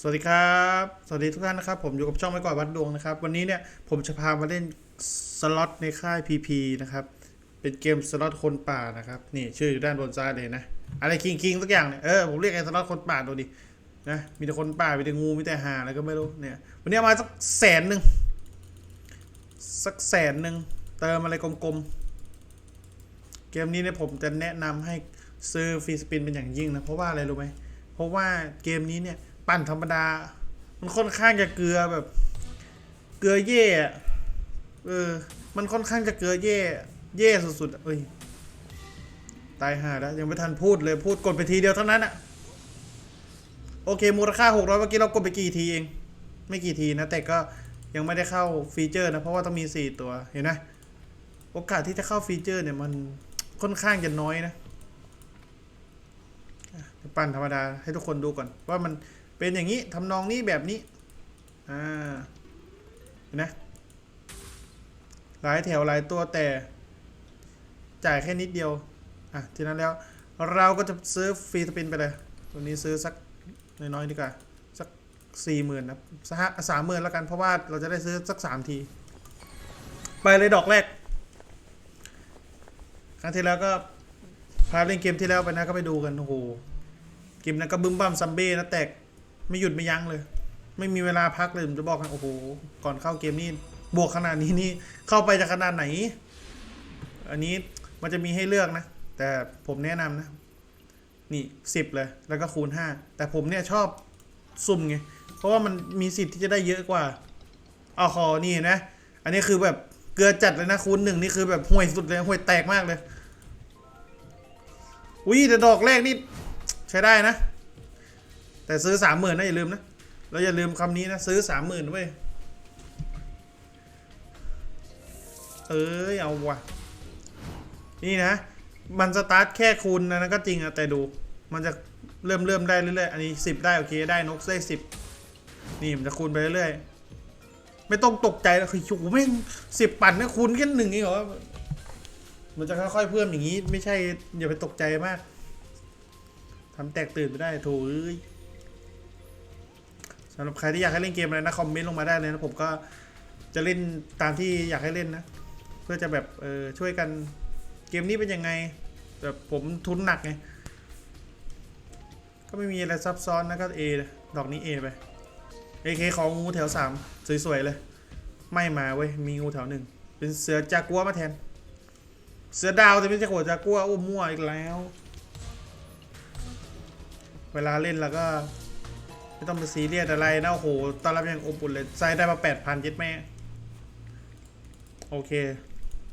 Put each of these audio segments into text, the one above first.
สวัสดีครับ สวัสดีทุกท่านนะครับ ผมอยู่กับช่องไม่ก่อนวัดดวงนะครับ วันนี้เนี่ยผมจะพามาเล่นสล็อตในค่าย PP นะครับ เป็นเกมสล็อตคนป่านะครับ นี่ชื่ออยู่ด้านบนซ้ายเลยนะ อะไรคิงคิงสักอย่างเนี่ย เออผมเรียกไอ้สล็อตคนป่าดูดิ นะ มีแต่คนป่า มีแต่งู มีแต่ห่าอะไรก็ไม่รู้ เนี่ย วันนี้มาสักแสนหนึ่ง สักแสนหนึ่ง เติมอะไรกลมๆ เกมนี้เนี่ยผมจะแนะนำให้ซื้อฟรีสปินเป็นอย่างยิ่งนะ เพราะว่าอะไรรู้ไหมเพราะว่าเกมนี้เนี่ย ปั่นธรรมดา มันค่อนข้างจะเกลือแบบ เกลือเย่เออ มันค่อนข้างจะเกลือเย่ เย่สุดๆเอ้ย ตายห่าแล้ว ยังไม่ทันพูดเลยพูดกดไปทีเดียวเท่านั้นอะโอเค มูลค่าหกร้อยเมื่อกี้เรากดไปกี่ทีเอง ไม่กี่ทีนะ แต่ก็ยังไม่ได้เข้าฟีเจอร์นะ เพราะว่าต้องมีสี่ตัว เห็นไหมโอกาสที่จะเข้าฟีเจอร์เนี่ยมันค่อนข้างจะน้อยนะปั่นธรรมดาให้ทุกคนดูก่อนว่ามัน เป็นอย่างนี้ทำนองนี้แบบนี้ อ่าเห็นไหมหลายแถวหลายตัวแต่ จ่ายแค่นิดเดียว อะ ทีนั้นแล้วเราก็จะซื้อฟรีสปินไปเลย ตัวนี้ซื้อสักน้อยๆดีกว่า สักสี่หมื่นนะสักสามหมื่นแล้วกัน เพราะว่าเราจะได้ซื้อสักสามที ไปเลยดอกแรก ครั้งที่แล้วก็พาเล่นเกมที่แล้วไปนะก็ไปดูกัน โอ้โห เกมนั้นก็บึ้มบั้มซัมเบ้นะแตก ไม่หยุดไม่ยั้งเลย ไม่มีเวลาพักเลยผมจะบอกให้โอ้โห ก่อนเข้าเกมนี่บวกขนาดนี้นี่เข้าไปจะขนาดไหน อันนี้มันจะมีให้เลือกนะ แต่ผมแนะนำนะ นี่สิบเลย แล้วก็คูณห้าแต่ผมเนี่ยชอบสุ่มไง เพราะว่ามันมีสิทธิ์ที่จะได้เยอะกว่าเอาคอนี่นไหมอันนี้คือแบบเกลือจัดเลยนะคูณหนึ่งนี่คือแบบห่วยสุดเลยห่วยแตกมากเลยอุ้ยแต่ดอกแรกนี่ใช้ได้นะ แต่ซื้อสามหมื่นนะอย่าลืมนะเราอย่าลืมคำนี้นะซื้อสามหมื่นเว้ยเอ้ยเอาว่ะนี่นะ มันสตาร์ทแค่คูณนะนะก็จริงอะแต่ดู มันจะเริ่มเริ่มได้เรื่อยๆอันนี้สิบได้โอเคได้นกได้สิบนี่มันจะคูณไปเรื่อยๆไม่ต้องตกใจแล้วคือโอ้แม่งสิบปั่นนะคูณแค่หนึ่งเองเหรอมันจะค่อยๆเพิ่มอย่างนี้ ไม่ใช่อย่าไปตกใจมากทำแตกตื่นไปได้โถเอ้ย สำหรับใครที่อยากให้เล่นเกมอะไรนะคอมเมนต์ลงมาได้เลยนะผมก็จะเล่นตามที่อยากให้เล่นนะ เพื่อจะแบบเออช่วยกันเกมนี้เป็นยังไงแบบผมทุนหนักไงก็ไม่มีอะไรซับซ้อนนะก็เอดอกนี้เอไปเอเคของงูแถวสามสวยๆเลย ไม่มาเว้ยมีงูแถวหนึ่งเป็นเสือจากัวมาแทน เสือดาวแต่ไม่ใช่โขดจากัวโอ้มั่วอีกแล้ว เวลาเล่นแล้วก็ ไม่ต้องไปซีเรียสอะไรนะโอ้โหตอนรับยังอบอุ่นเลยใส่ได้มาแปดพันเจ็ดแม่โอเค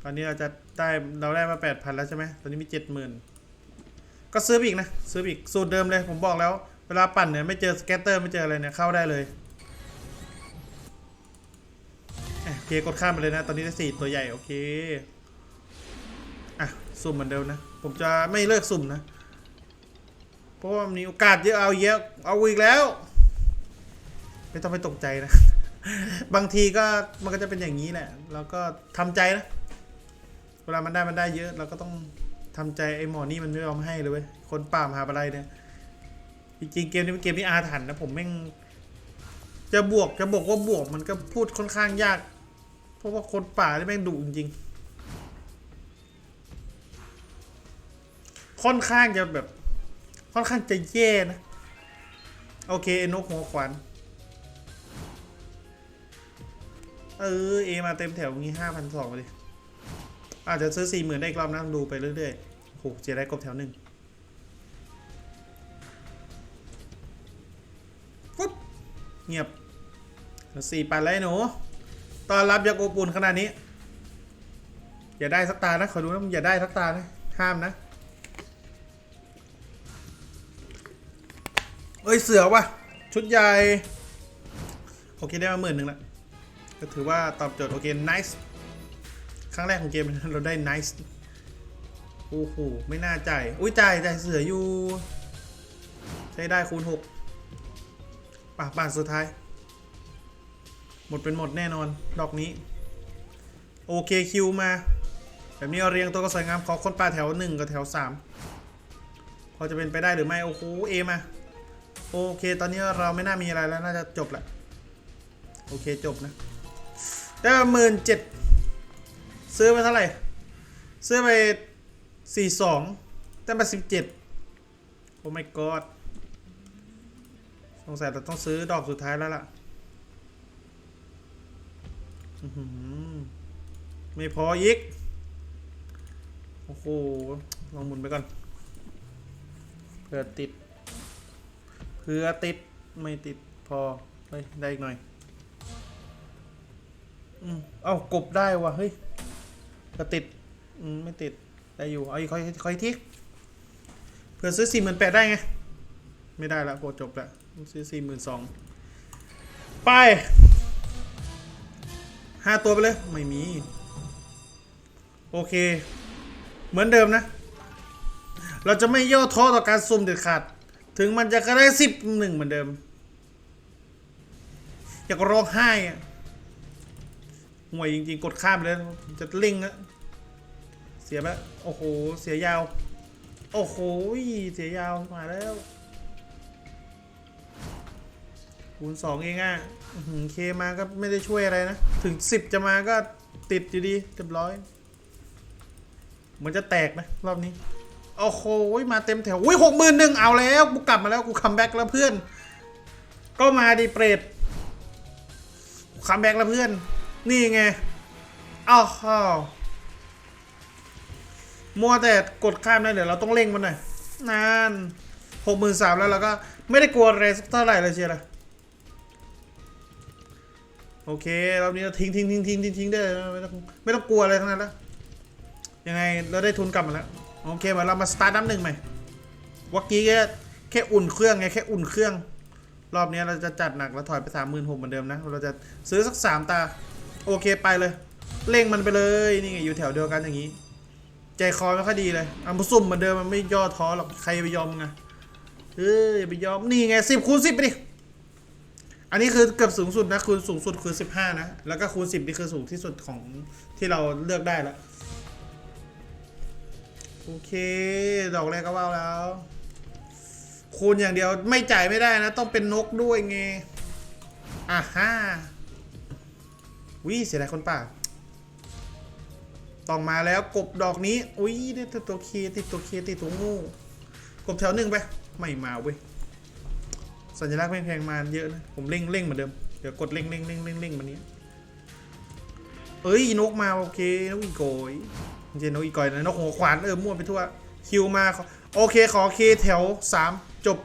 ตอนนี้เราจะได้เราได้มาแปดพันแล้วใช่ไหมตอนนี้มีเจ็ดหมื่นก็ซื้ออีกนะ ซื้ออีกสูตรเดิมเลยผมบอกแล้ว เวลาปั่นเนี่ยไม่เจอสแกตเตอร์ไม่เจออะไรเนี่ยเข้าได้เลยเอ้ยโอเคกดข้ามไปเลยนะ ตอนนี้ได้สี่ตัวใหญ่โอเคอะสุ่มเหมือนเดิมนะ ผมจะไม่เลิกสุ่มนะ เพราะว่ามีโอกาสเยอะเอาเยอะเอาอีกแล้ว ไม่ต้องไปตกใจนะ บางทีก็มันก็จะเป็นอย่างนี้แหละเราก็ทำใจนะ เวลามันได้มันได้เยอะ เราก็ต้องทำใจไอ้หมอนี่มันไม่ยอมให้เลยเว้ยคนป่ามหาอะไรเนี่ยจริงๆเกมนี้เป็นเกมที่อาถรรพ์นะผมแม่งจะบวกจะบอกว่าบวกมันก็พูดค่อนข้างยาก เพราะว่าคนป่านี่แม่งดุจริงค่อนข้างจะแบบ ค่อนข้างจะแย่นะ โอเคไอ้นกหัวขวาน เออเอมาเต็มแถวงี้ห้าพันสองเลยอาจจะซื้อสี่หมื่นได้กรอบนะดูไปเรื่อยๆโหเสียได้กบแถวหนึ่งปุ๊บเงียบสี่ปันแล้วไอ้หนูตอนรับยังอบอุ่นขนาดนี้ อย่าได้สักตานะ ขอดูนะอย่าได้สักตานะ ห้ามนะ เอ้ย เสือว่ะ ชุดใหญ่ โอเค ได้มาหมื่นหนึ่งละ ก็ถือว่าตอบโจทย์โอเค nice ครั้งแรกของเกมเราได้ nice โอ้โห ไม่น่าใจ อุ้ยจ่ายจ่ายเสืออยู่ ใช้ได้คูณหกป่ะป่ะสุดท้าย หมดเป็นหมดแน่นอน ดอกนี้ โอเคคิวมา แบบนี้เอาเรียงตัวก็สวยงาม ขอคนป่าแถวหนึ่งกับแถวสามพอจะเป็นไปได้หรือไม่ โอ้โห เอมา โอเค ตอนนี้เราไม่น่ามีอะไรแล้ว น่าจะจบละ โอเคจบนะ ได้หมื่นเจ็ดซื้อไปเท่าไหร่ ซื้อไปสี่สองได้มาสิบเจ็ดโอ้ my god สงสัยเราต้องซื้อดอกสุดท้ายแล้วล่ะไม่พออีก โอ้โห ลองหมุนไปก่อน เพื่อติด เพื่อติด ไม่ติดพอ เฮ้ย ได้อีกหน่อย อืมเอ้ากบได้วะเฮ้ยก็ติด อืมไม่ติดได้อยู่ เอาอีกคอยคอยทิกเพื่อซื้อสี่หมื่นแปดได้ไง ไม่ได้ละโปรจบละซื้อสี่หมื่นสองไปห้าตัวไปเลย ไม่มี โอเค เหมือนเดิมนะ เราจะไม่ย่อท้อต่อการซุ่มเด็ดขาด ถึงมันจะก็ได้สิบหนึ่งเหมือนเดิม อยากร้องไห้อะ ห่วยจริง ๆ กดข้ามเลยจะเล่งอะเสียไปแล้วโอ้โห เสียยาว โอ้โห เสียยาวมาแล้วคูณสองเองอะหือเคมาก็ไม่ได้ช่วยอะไรนะ ถึงสิบจะมาก็ติดอยู่ดีเรียบร้อย เหมือนจะแตกนะรอบนี้ โอ้โห มาเต็มแถวอุ้ยหกหมื่นหนึ่งเอาแล้ว กูกลับมาแล้วกูคัมแบ็กแล้วเพื่อน ก็มาดิเปรตคัมแบ็กแล้วเพื่อน นี่ไงอ้าวอ้าวมัวแต่กดข้ามนะเดี๋ยวเราต้องเร่งมันหน่อยนานหกหมื่นสามแล้วเราก็ไม่ได้กลัวอะไรสักเท่าไหร่เลยเชียวละโอเครอบนี้เราทิ้งทิ้งทิ้งทิ้งทิ้งทิ้งได้เลยไม่ต้องไม่ต้องกลัวอะไรทั้งนั้นแล้วยังไงเราได้ทุนกลับมาแล้วโอเคมาเรามาสตาร์ทน้ำหนึ่งใหม่เมื่อกี้แค่แค่อุ่นเครื่องไงแค่อุ่นเครื่อง รอบนี้เราจะจัดหนักแล้วถอยไปสามหมื่นหกเหมือนเดิมนะเราจะซื้อสักสามตา โอเคไปเลยเร่งมันไปเลยนี่ไงอยู่แถวเดียวกันอย่างนี้ ใจคอไม่ค่อยดีเลยอามาซุ่มเหมือนเดิมมันไม่ย่อท้อหรอกใครไปยอมมึงอะเอ้ยอไปยอมนี่ไงสิบคูณสิบไปดิอันนี้คือเกือบสูงสุดนะคูณสูงสุดคือสิบห้านะแล้วก็คูณสิบนี่คือสูงที่สุดของที่เราเลือกได้แล้วโอเค ดอกแรกก็ว่าแล้ว คูณอย่างเดียวไม่จ่ายไม่ได้นะ ต้องเป็นนกด้วยไงอ่าฮ่า วิเสียดายคนป่าต้องมาแล้วกบดอกนี้ อุ้ยได้แต่ตัวเคติดตัวเคติดตัวงูกบแถวหนึ่งไป ไม่มาเว้ย สัญลักษณ์แพงๆมาเยอะนะ ผมเร่งเร่งเหมือนเดิม เดี๋ยวกดเร่งเร่งเร่งเร่งเร่งมันนี้ เอ้ยนกมาโอเคนกอีโกยไม่ใช่นกอีกอยนะนกหัวขวานเออมั่วไปทั่ว คิวมา โอเคขอเคแถวสามจบ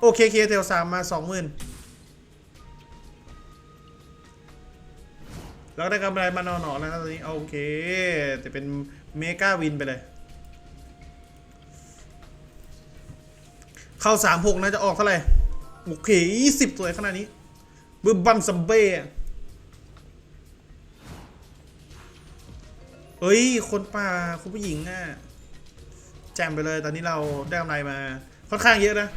โอเคเคแถวสามมาสองหมื่น แล้วได้กำไรมาหนอๆแล้วนะตอนนี้โอเคจะเป็นเมกาวินไปเลย เข้าสามหกนะจะออกเท่าไหร่โอเคสิบสวยขนาดนี้บึ้มบัมซัมเบ้เฮ้ย คนป่าคุณผู้หญิงอะแจมไปเลยตอนนี้เราได้กำไรมา ค่อนข้างเยอะนะ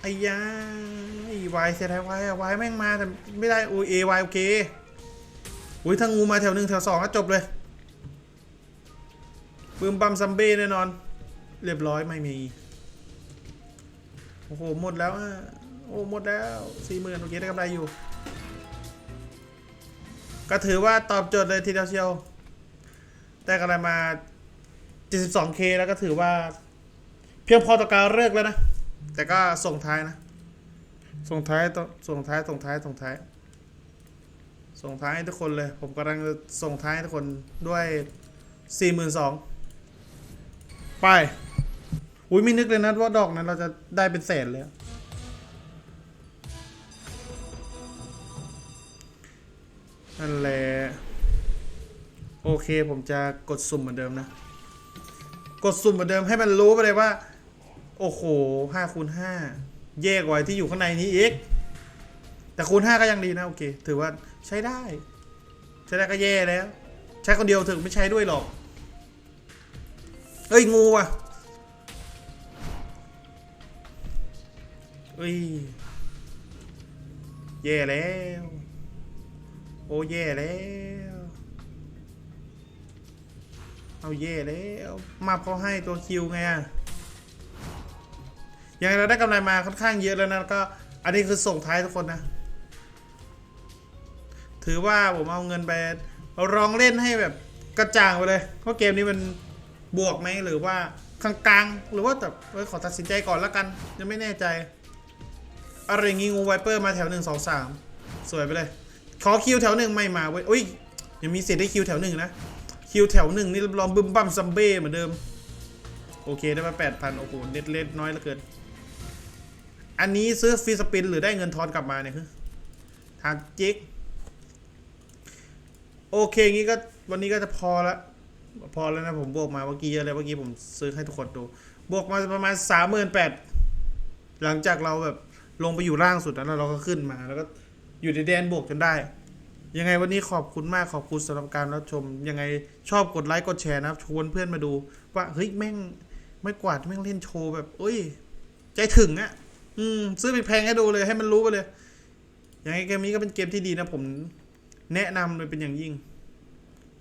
ไอ้ยาไอ้วายเสียดายวายอะวายแม่งมาแต่ไม่ได้โอเอวายโอเคอุ้ยถ้างูมาแถวหนึ่งแถวสองก็จบเลยปืมบัมซัมเบ้แน่นอน เรียบร้อยไม่มี โอ้โห หมดแล้วอะโอ้หมดแล้วสี่หมื่นโอเคได้กำไรอยู่ ก็ถือว่าตอบโจทย์เลยทีเดียวเชียวได้กำไรมา 72k แล้วก็ถือว่า เพียงพอต่อการเลิกแล้วนะ แต่ก็ส่งท้ายนะ ส่งท้ายต่อส่งท้ายส่งท้ายส่งท้าย ส่งท้ายให้ทุกคนเลย ผมกำลังจะส่งท้ายให้ทุกคนด้วย42,000ไป อุ้ยไม่นึกเลยนะว่าดอกนั้นเราจะได้เป็นแสนเลย นั่นแหละ โอเคผมจะกดสุ่มเหมือนเดิมนะ กดสุ่มเหมือนเดิมให้มันรู้ไปเลยว่า โอ้โหห้าคูณห้าแย่กว่าที่อยู่ข้างในนี้อีก แต่คูณห้าก็ยังดีนะโอเค ถือว่าใช้ได้ ใช้ได้ก็แย่แล้ว ใช้คนเดียวถึงไม่ใช้ด้วยหรอก เอ้ยงูว่ะเอ้ยแย่แล้ว โอ้แย่แล้วเอาเย่แล้วมาเขาให้ตัวคิวไงอะ ยังไงเราได้กำไรมาค่อนข้างเยอะแล้วนะก็อันนี้คือส่งท้ายทุกคนนะ ถือว่าผมเอาเงินไปลองเล่นให้แบบกระจ่างไปเลยว่าเกมนี้มันบวกไหมหรือว่ากลางๆหรือว่าแบบเอ้ยขอตัดสินใจก่อนแล้วกัน ยังไม่แน่ใจอะไรงี้งูไวเปอร์มาแถวหนึ่งสองสามสวยไปเลย ขอคิวแถวหนึ่งไม่มาเว้ยอุ้ยยังมีสิทธิ์ได้คิวแถวหนึ่งนะ คิวแถวหนึ่งนี่ลองบึมบัมซัมเบ้เหมือนเดิม โอเคได้มาแปดพันโอ้โหเน็ตเล็ดน้อยเหลือเกิน อันนี้ซื้อฟรีสปินหรือได้เงินทอนกลับมาเนี่ยคือทางจิกโอเคงี้ก็วันนี้ก็จะพอละพอแล้วนะผมบวกมาเมื่อกี้เยอะเลยเมื่อกี้ผมซื้อให้ทุกคนดู บวกมาประมาณสามหมื่นแปดหลังจากเราแบบลงไปอยู่ล่างสุดแล้วเราก็ขึ้นมา แล้วก็อยู่ในแดนบวกจนได้ ยังไงวันนี้ขอบคุณมากขอบคุณสำหรับการรับชม ยังไงชอบกดไลค์กดแชร์นะชวนเพื่อนมาดูว่าเฮ้ยแม่งไม่กวาดแม่งเล่นโชว์แบบเอ้ย ใจถึงอะ อืมซื้อไปแพงให้ดูเลยให้มันรู้ไปเลยยังไงเกมนี้ก็เป็นเกมที่ดีนะ ผมแนะนำเลยเป็นอย่างยิ่ง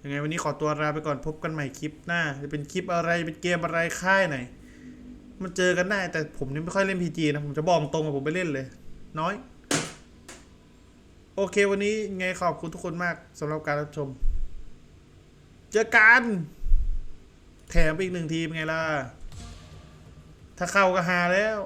ยังไงวันนี้ขอตัวลาไปก่อนพบกันใหม่คลิปหน้า จะเป็นคลิปอะไรเป็นเกมอะไรค่ายไหน มันเจอกันได้แต่ผมนี่ไม่ค่อยเล่นพีจีนะผมจะบอกตรงกับผมไปเล่นเลย น้อย โอเค วันนี้ไงขอบคุณทุกคนมากสำหรับการรับชม เจอกันแถมไปอีกหนึ่งทีมไงล่ะ ถ้าเข้าก็หาแล้ว